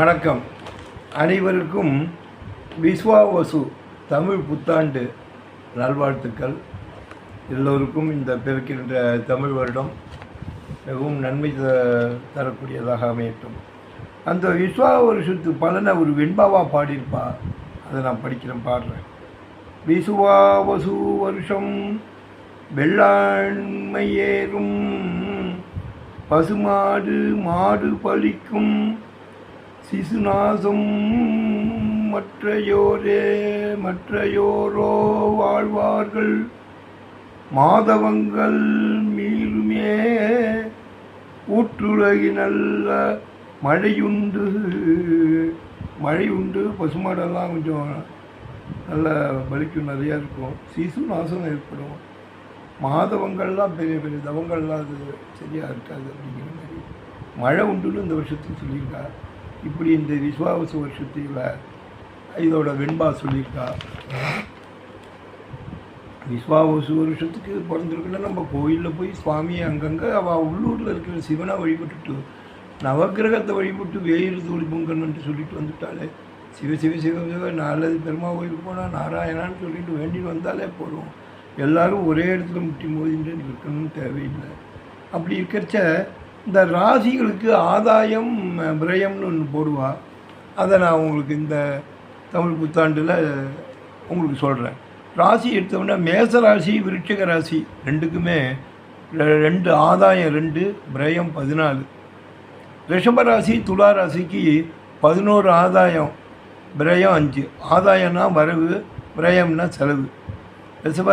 வணக்கம். அனைவருக்கும் விஸ்வாவசு தமிழ் புத்தாண்டு நல்வாழ்த்துக்கள். எல்லோருக்கும் இந்த பிறக்கின்ற தமிழ் வருடம் மிகவும் நன்மை த- தரக்கூடியதாக அமையட்டும். அந்த விஸ்வா வருஷத்து பலனை ஒரு வெண்பாவாக பாடியிருப்பா அதை நான் படிக்கிறேன் பாடுறேன். விசுவாவசு வருஷம் வெள்ளாண்மையேறும் பசுமாடு மாடு பலிக்கும் சிசுநாசம் மற்றையோரே மற்றையோரோ வாழ்வார்கள். மாதவங்கள் மீளுமே ஊற்றுலகி நல்ல மழையுண்டு மழை உண்டு பசுமாடெல்லாம் கொஞ்சம் நல்ல பலிக்கும் நிறையா இருக்கும். சிசு நாசம் ஏற்படும். மாதவங்கள்லாம் பெரிய பெரிய தவங்கள்லாம் அது சரியாக இருக்காது அப்படிங்கிற மாதிரி. மழை உண்டுன்னு இந்த வருஷத்துக்கு சொல்லியிருக்காரு இப்படி இந்த விஸ்வாவச வருஷத்தில் இதோட வெண்பா சொல்லியிருக்கா. விஸ்வாவசு வருஷத்துக்கு பிறந்திருக்குன்னா நம்ம கோயிலில் போய் சுவாமியை அங்கங்கே அவள் உள்ளூரில் இருக்கிற சிவனை வழிபட்டுட்டு நவக்கிரகத்தை வழிபட்டு வேயிறு தூளி பொங்கன்னு சொல்லிட்டு வந்துட்டாலே சிவ சிவ சிவ சிவ நல்லது பெருமா கோயிலுக்கு போனால் நாராயணான்னு சொல்லிட்டு வேண்டிட்டு வந்தாலே போதும். எல்லாரும் ஒரே இடத்துல முட்டி மோதின்னு இருக்கணும்னு தேவையில்லை. அப்படி இருக்கிறச்ச இந்த ராசிகளுக்கு ஆதாயம் விரயம்னு ஒன்று போடுவா. அதை நான் உங்களுக்கு இந்த தமிழ் புத்தாண்டில் உங்களுக்கு சொல்கிறேன் ராசி எடுத்தோம்னா மேச ராசி விருட்சக ராசி ரெண்டுக்குமே ரெண்டு ஆதாயம் ரெண்டு விரயம் பதினாலு. ரிஷபராசி துலா ராசிக்கு பதினோரு ஆதாயம் விரயம் அஞ்சு. ஆதாயம்னா வரவு விரயம்னா செலவு. ரிஷப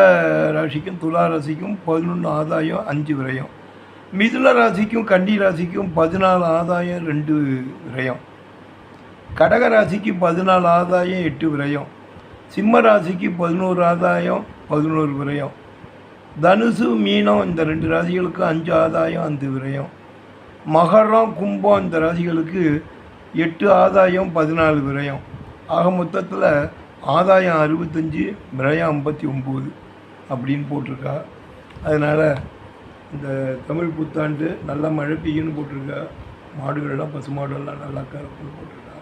ராசிக்கும் துலா ராசிக்கும் பதினொன்று ஆதாயம் அஞ்சு விரயம். மிதுன ராசிக்கும் கன்னி ராசிக்கும் பதினாலு ஆதாயம் ரெண்டு விரயம். கடக ராசிக்கு பதினாலு ஆதாயம் எட்டு விரயம். சிம்ம ராசிக்கு பதினோரு ஆதாயம் பதினோரு விரயம். தனுசு மீனம் இந்த ரெண்டு ராசிகளுக்கு அஞ்சு ஆதாயம் அஞ்சு விரயம். மகரம் கும்பம் இந்த ராசிகளுக்கு எட்டு ஆதாயம் பதினாலு விரயம். ஆக மொத்தத்தில் ஆதாயம் அறுபத்தஞ்சு விரயம் ஐம்பத்தி ஒம்பது அப்படின்னு போட்டிருக்கா. அதனால் இந்த தமிழ் புத்தாண்டு நல்லா மழை பெய்யுன்னு போட்டிருக்கா. மாடுகள்லாம் பசு மாடுகள்லாம் நல்லா கருப்புன்னு போட்டிருக்கா.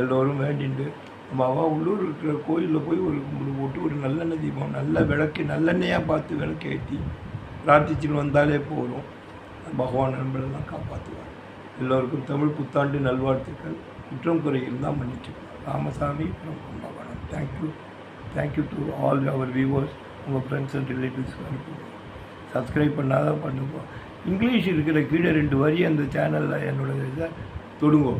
எல்லோரும் வேண்டிண்டு. நம்ம அவா உள்ளூர் இருக்கிற கோயிலில் போய் ஒரு கும்பிடு போட்டு ஒரு நல்லெண்ணெய் தீபம் நல்ல விளக்கு நல்லெண்ணெயாக பார்த்து விளக்கு ஏற்றி பிரார்த்திச்சுன்னு வந்தாலே போதும். பகவான் நண்பர்களெல்லாம் காப்பாற்றுவார் எல்லோருக்கும் தமிழ் புத்தாண்டு நல்வாழ்த்துக்கள். குற்றம் குறை இருந்தால் மன்னிச்சுக்கலாம் Ramasamy thank you thank you to all our viewers உங்கள் ஃப்ரெண்ட்ஸ் அண்ட் ரிலேட்டிவ்ஸ் அனுப்புங்க சப்ஸ்கிரைப் பண்ணாதான் பண்ணுவோம் இங்கிலீஷ் இருக்கிற கீழே ரெண்டு வரி அந்த சேனலில் என்னோட இதை தொடுங்கோ.